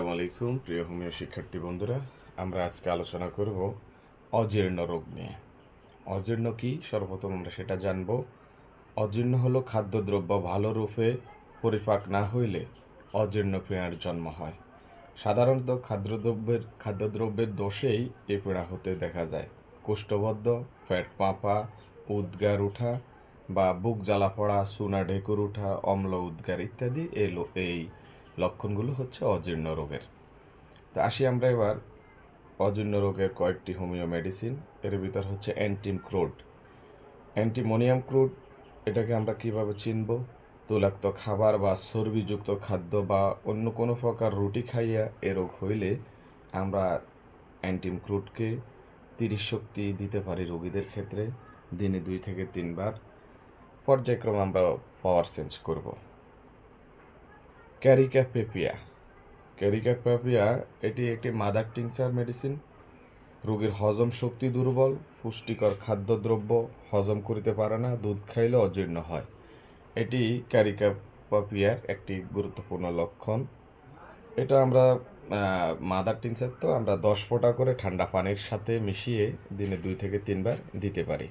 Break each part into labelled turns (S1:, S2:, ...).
S1: আসসালামু আলাইকুম প্রিয় হোমিও শিক্ষার্থী বন্ধুরা। আমরা আজকে আলোচনা করব অজীর্ণ রোগ নিয়ে। অজীর্ণ কি? সর্বপ্রথম আমরা সেটা জানব। অজীর্ণ হলো খাদ্যদ্রব্য ভালো রূপে পরিপাক না হইলে অজীর্ণ পীড়ার জন্ম হয়। সাধারণত খাদ্যদ্রব্যের খাদ্যদ্রব্যের দোষেই এই পীড়া হতে দেখা যায়। কোষ্ঠবদ্ধ, ফ্যাট পাঁপা, উদ্গার উঠা বা বুক জ্বালা পড়া, সুনা ঢেকুর উঠা, অম্ল উদ্গার ইত্যাদি এই লক্ষণগুলো হচ্ছে অজীর্ণ রোগের। তো আসি আমরা এবার। অজীর্ণ রোগের কয়েকটি হোমিও মেডিসিন, এর ভিতর হচ্ছে অ্যান্টিম ক্রুড। অ্যান্টিমোনিয়াম ক্রুড, এটাকে আমরা কীভাবে চিনব? তৈলাক্ত খাবার বা চর্বিযুক্ত খাদ্য বা অন্য কোনো প্রকার রুটি খাইয়া এ রোগ হইলে আমরা অ্যান্টিম ক্রুডকে তিরিশ শক্তি দিতে পারি রোগীদের ক্ষেত্রে। দিনে দুই থেকে তিনবার। পর্যায়ক্রমে আমরা পাওয়ার চেঞ্জ করব। ক্যারিকা পেপিয়া ক্যারিকা পেপিয়া এটি একটি মাদার টিংসার মেডিসিন রোগীর হজম শক্তি দুর্বল, পুষ্টিকর খাদ্যদ্রব্য হজম করিতে পারে না, দুধ খাইলে অজীর্ণ হয়। এটি ক্যারিকা পাপিয়ার একটি গুরুত্বপূর্ণ লক্ষণ। এটা আমরা মাদার টিংচার তো, আমরা দশ ফোঁটা করে ঠান্ডা পানির সাথে মিশিয়ে দিনে দুই থেকে তিনবার দিতে পারি।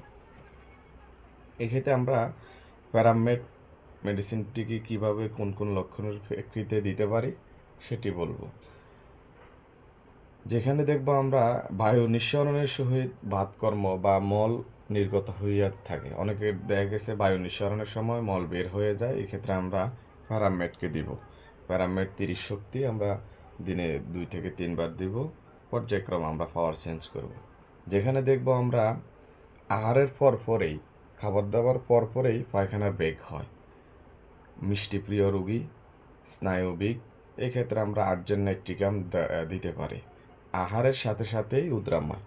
S1: এক্ষেত্রে আমরা প্যারামেট মেডিসিনটিকে কীভাবে কোন কোন লক্ষণের প্রেক্ষিতে দিতে পারি, সেটি বলব। যেখানে দেখব আমরা বায়ু নিঃসরণের সহিত ভাতকর্ম বা মল নির্গত হইয়া থাকে। অনেকের দেখা গেছে বায়ু নিঃসরণের সময় মল বের হয়ে যায়, এক্ষেত্রে আমরা প্যারামেটকে দিব। প্যারামেট তিরিশ শক্তি আমরা দিনে দুই থেকে তিনবার দিব, পর্যায়ক্রমে আমরা পাওয়ার চেঞ্জ করব। যেখানে দেখব আমরা আহারের পর পরেই খাবার দাবার পর পরেই পায়খানার বেগ হয়। মিষ্টি প্রিয় রোগী স্নায়বিক এক্ষেত্রে আমরা আর্জেন নাইট্রিকাম দিতে পারি। আহারের সাথে সাথেই উদ্রাময়।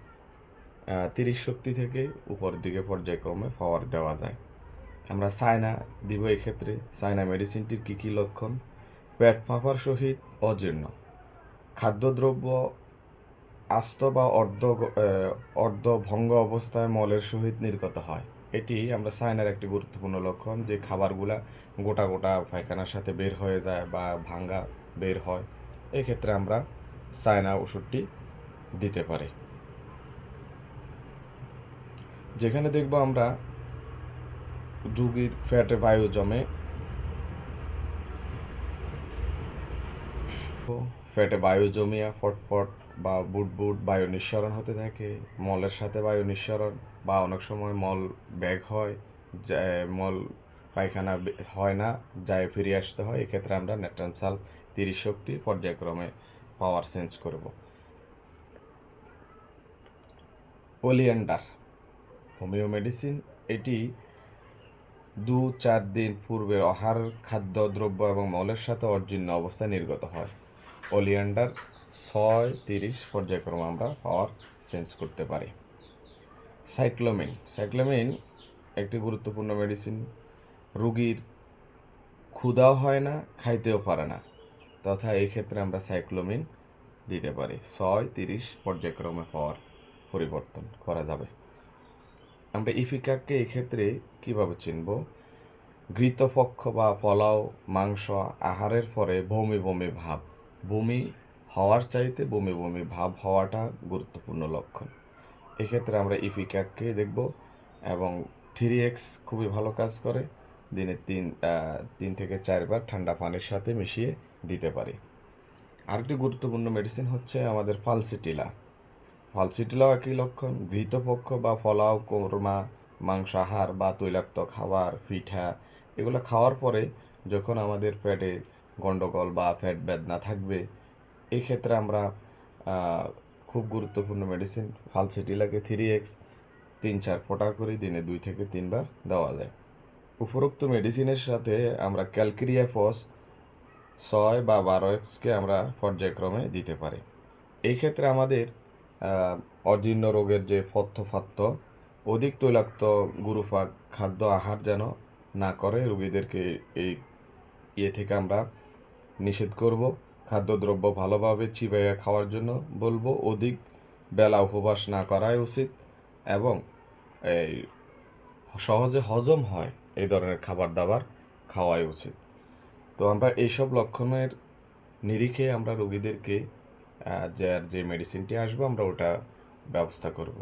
S1: তিরিশ শক্তি থেকে উপর দিকে পর্যায়ক্রমে পাওয়ার দেওয়া যায়। আমরা সাইনা দিব এক্ষেত্রে। সাইনা মেডিসিনটির কী কী লক্ষণ? পেট ফাঁপার সহিত অজীর্ণ। খাদ্যদ্রব্য, আস্ত বা অর্ধ অর্ধ ভঙ্গ অবস্থায় মলের সহিত নির্গত হয়। এটি আমরা সাইনার একটি গুরুত্বপূর্ণ লক্ষণ যে খাবারগুলা গোটা গোটা পায়খানার সাথে বের হয়ে যায় বা ভাঙ্গা বের হয়। এক্ষেত্রে আমরা সাইনা ওষুধটি দিতে পারি। যেখানে দেখব আমরা রুগীর ফ্যাটে বায়ু জমে ফ্যাটে বায়ু জমিয়া ফটফট বা বুট বুট বায়ু নিঃসরণ হতে থাকে, মলের সাথে বায়ু নিঃসরণ বা অনেক সময় মল ব্যাগ হয় মল পায়খানা হয় না, যায় ফিরে আসতে হয়, এক্ষেত্রে আমরা নেট্রামসাল তিরিশ শক্তি পর্যায়ক্রমে পাওয়ার চেঞ্জ করব। ওলিয়েন্ডার হোমিও মেডিসিন এটি দু চার দিন পূর্বের আহার, খাদ্য, দ্রব্য এবং মলের সাথে অর্জীর্ণ অবস্থায় নির্গত হয়। ওলিয়ান্ডার ছয় তিরিশ পর্যায়ক্রমে আমরা পাওয়ার চেঞ্জ করতে পারি। সাইক্লোমিন সাইক্লোমিন একটি গুরুত্বপূর্ণ মেডিসিন রুগীর ক্ষুধাও হয় না, খাইতেও পারে না, তথা এই ক্ষেত্রে আমরা সাইক্লোমিন দিতে পারি। ছয়, তিরিশ পর্যায়ক্রমে হওয়ার পরিবর্তন করা যাবে। আমরা ইফিকাকে এক্ষেত্রে কীভাবে চিনব? ঘৃতপক্ষ বা পলাও, মাংস, আহারের পরে বমি বমি ভাব। বমি হওয়ার চাইতে বমি বমি ভাব হওয়াটা গুরুত্বপূর্ণ লক্ষণ। এক্ষেত্রে আমরা ইফিকাককে দেখব এবং থ্রি এক্স খুবই ভালো কাজ করে। দিনে তিন তিন থেকে চারবার ঠান্ডা পানির সাথে মিশিয়ে দিতে পারি। আরেকটি গুরুত্বপূর্ণ মেডিসিন হচ্ছে আমাদের ফালসিটিলা ফালসিটিলাও একই লক্ষণ? ভীতপক্ষ বা ফলাও, কোরমা, মাংসাহার বা তৈলাক্ত খাবার, পিঠা এগুলো খাওয়ার পরে যখন আমাদের পেটে গন্ডগোল বা ফ্যাট বেদনা থাকবে এই ক্ষেত্রে আমরা খুব গুরুত্বপূর্ণ মেডিসিন ফালসিটিলাকে থ্রি এক্স তিন চার ফোঁটা করে দিনে দুই থেকে তিনবার দেওয়া যায়। উপরোক্ত মেডিসিনের সাথে আমরা ক্যালকেরিয়া ফস ছয় বা বারো এক্সকে আমরা পর্যায়ক্রমে দিতে পারি। এই ক্ষেত্রে আমাদের অজীর্ণ রোগের যে ফত্থফাত্ত অধিক তৈলাক্ত গুরুফাক খাদ্য আহার যেন না করে, রোগীদেরকে এই ইয়ে থেকে আমরা নিষেধ করব। খাদ্যদ্রব্য ভালোভাবে চিবাইয়া খাওয়ার জন্য বলব অধিক বেলা উপবাস না করাই উচিত এবং এই সহজে হজম হয় এই ধরনের খাবার দাবার খাওয়াই উচিত। তো আমরা এইসব লক্ষণের নিরিখে আমরা রোগীদেরকে যার যে মেডিসিনটি আসবে আমরা ওটা ব্যবস্থা করব।